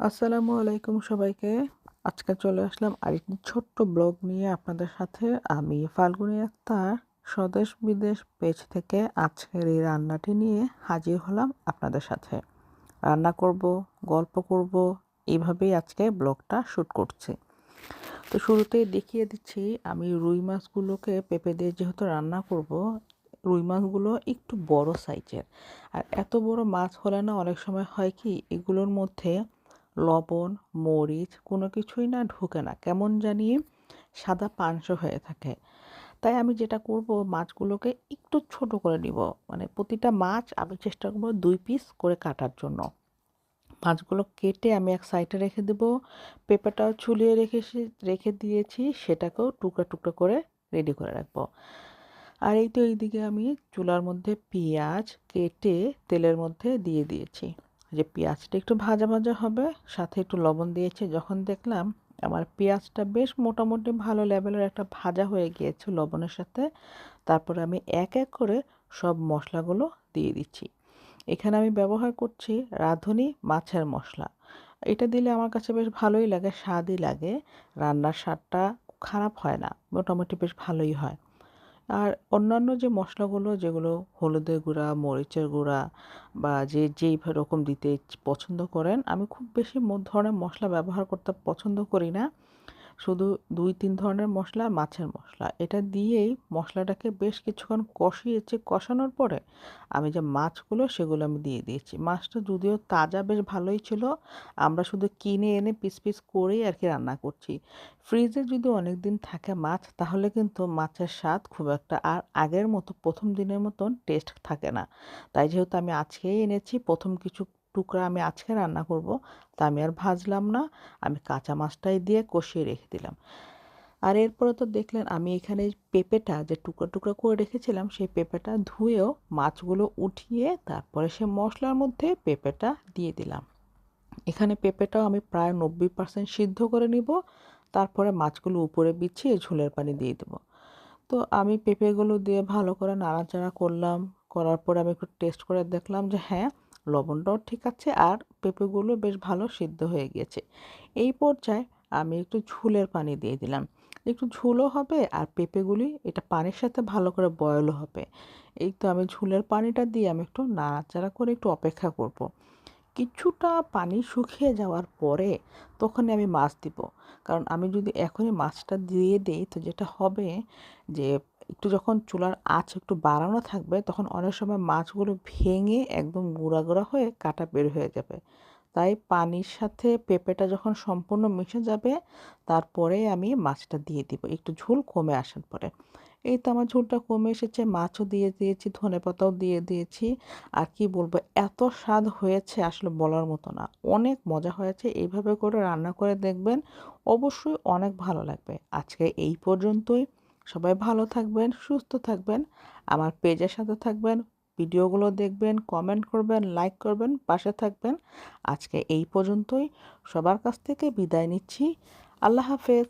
আসসালামু আলাইকুম সবাইকে। আজকে চলে আসলাম আরেকটি ছোট্ট ব্লগ নিয়ে আপনাদের সাথে। আমি ফাল্গুনি আক্তার, স্বদেশ বিদেশ পেজ থেকে আজকের এই রান্নাটি নিয়ে হাজির হলাম আপনাদের সাথে। রান্না করব, গল্প করব, এইভাবেই আজকে ব্লগটা শ্যুট করছি। তো শুরুতেই দেখিয়ে দিচ্ছি, আমি রুই মাছগুলোকে পেঁপে দিয়ে যেহেতু রান্না করব, রুই মাছগুলো একটু বড় সাইজের। আর এত বড় মাছ হলে না অনেক সময় হয় কি, এগুলোর মধ্যে লবণ, মরিচ, কোনো কিছুই না ঢুকে না। কেমন জানি সাদা পাঁচশো হয়ে থাকে। তাই আমি যেটা করব, মাছগুলোকে একটু ছোট করে নিব। মানে প্রতিটা মাছ আমি চেষ্টা করব দুই পিস করে কাটার জন্য। মাছগুলো কেটে আমি এক সাইডে রেখে দেব। পেঁপেটাও ছুলিয়ে রেখে রেখে দিয়েছি। সেটাকেও টুকরা টুকরা করে রেডি করে রাখব। আর এই তো এইদিকে আমি চুলার মধ্যে পেঁয়াজ কেটে তেলের মধ্যে দিয়ে দিয়েছি। যে পেঁয়াজটা একটু ভাজা ভাজা হবে, সাথে একটু লবণ দিয়েছি। যখন দেখলাম আমার পেঁয়াজটা বেশ মোটামুটি ভালো লেভেলের একটা ভাজা হয়ে গিয়েছে লবণের সাথে, তারপরে আমি এক এক করে সব মশলাগুলো দিয়ে দিচ্ছি। এখানে আমি ব্যবহার করছি রাঁধুনি মাছের মশলা। এটা দিলে আমার কাছে বেশ ভালোই লাগে, স্বাদই লাগে। রান্নার স্বাদটা খারাপ হয় না, মোটামুটি বেশ ভালোই হয়। আর অন্যান্য যে মশলাগুলো, যেগুলো হলুদের গুঁড়া, মরিচের গুঁড়া বা যে যেই রকম দিতে পছন্দ করেন, আমি খুব বেশি ধরনের মশলা ব্যবহার করতে পছন্দ করি না। শুধু দুই তিন ধরনের মশলা মাছের মশলা। এটা দিয়েই মশলাটাকে বেশ কিছুক্ষণ কষিয়েছি। কষানোর পরে আমি যে মাছগুলো, সেগুলো আমি দিয়ে দিয়েছি। মাছটা যদিও তাজা বেশ ভালোই ছিল, আমরা শুধু কিনে এনে পিস পিস করেই আর কি রান্না করছি। ফ্রিজে যদি অনেক দিন থাকে মাছ, তাহলে কিন্তু মাছের স্বাদ খুব একটা আর আগের মতো, প্রথম দিনের মতন টেস্ট থাকে না। তাই যেহেতু আমি আজকেই এনেছি, প্রথম কিছু টুকরা আমি আজকে রান্না করব, তা আমি আর ভাজলাম না। আমি কাঁচা মাছটাই দিয়ে কষিয়ে রেখে দিলাম। আর এরপরে তো দেখলেন আমি এখানে পেঁপেটা যে টুকরো টুকরো করে রেখেছিলাম, সেই পেঁপেটা ধুয়েও মাছগুলো উঠিয়ে তারপরে সে মশলার মধ্যে পেঁপেটা দিয়ে দিলাম। এখানে পেঁপেটাও আমি প্রায় নব্বই পার্সেন্ট সিদ্ধ করে নিব, তারপরে মাছগুলো উপরে বিছিয়ে ঝোলের পানি দিয়ে দেবো। তো আমি পেঁপেগুলো দিয়ে ভালো করে নাড়াচাড়া করলাম, করার পরে আমি একটু টেস্ট করে দেখলাম যে হ্যাঁ লবণটাও ঠিক আছে আর পেঁপেগুলো বেশ ভালো সিদ্ধ হয়ে গিয়েছে। এই পর্যায়ে আমি একটু ঝুলের পানি দিয়ে দিলাম। একটু ঝুলও হবে আর পেঁপেগুলি এটা পানির সাথে ভালো করে বয়লও হবে। এই তো আমি ঝুলের পানিটা দিয়ে আমি একটু নাড়াচাড়া করে একটু অপেক্ষা করব। কিছুটা পানি শুকিয়ে যাওয়ার পরে তখনই আমি মাছ দিব। কারণ আমি যদি এখনই মাছটা দিয়ে দিই তো যেটা হবে যে একটু যখন চুলার আঁচ একটু বাড়ানো থাকবে, তখন অনেক সময় মাছগুলো ভেঙে একদম গুঁড়া গুঁড়া হয়ে কাটা বের হয়ে যাবে। তাই পানির সাথে পেঁপেটা যখন সম্পূর্ণ মিশে যাবে, তারপরে আমি মাছটা দিয়ে দিব। একটু ঝোল কমে আসার পরে। এই তো আমার ঝোলটা কমে এসেছে, মাছও দিয়ে দিয়েছি, ধনে পাতাও দিয়ে দিয়েছি। আর কি বলব, এত স্বাদ হয়েছে আসলে বলার মতো না। অনেক মজা হয়েছে, এইভাবে করে রান্না করে দেখবেন অবশ্যই অনেক ভালো লাগবে। আজকে এই পর্যন্তই। সবাই ভালো থাকবেন, সুস্থ থাকবেন। আমার পেজের সাথে থাকবেন, ভিডিওগুলো দেখবেন কমেন্ট করবেন লাইক করবেন, পাশে থাকবেন। আজকে এই পর্যন্তই। সবার কাছ থেকে বিদায় নিচ্ছি। আল্লাহ হাফেজ।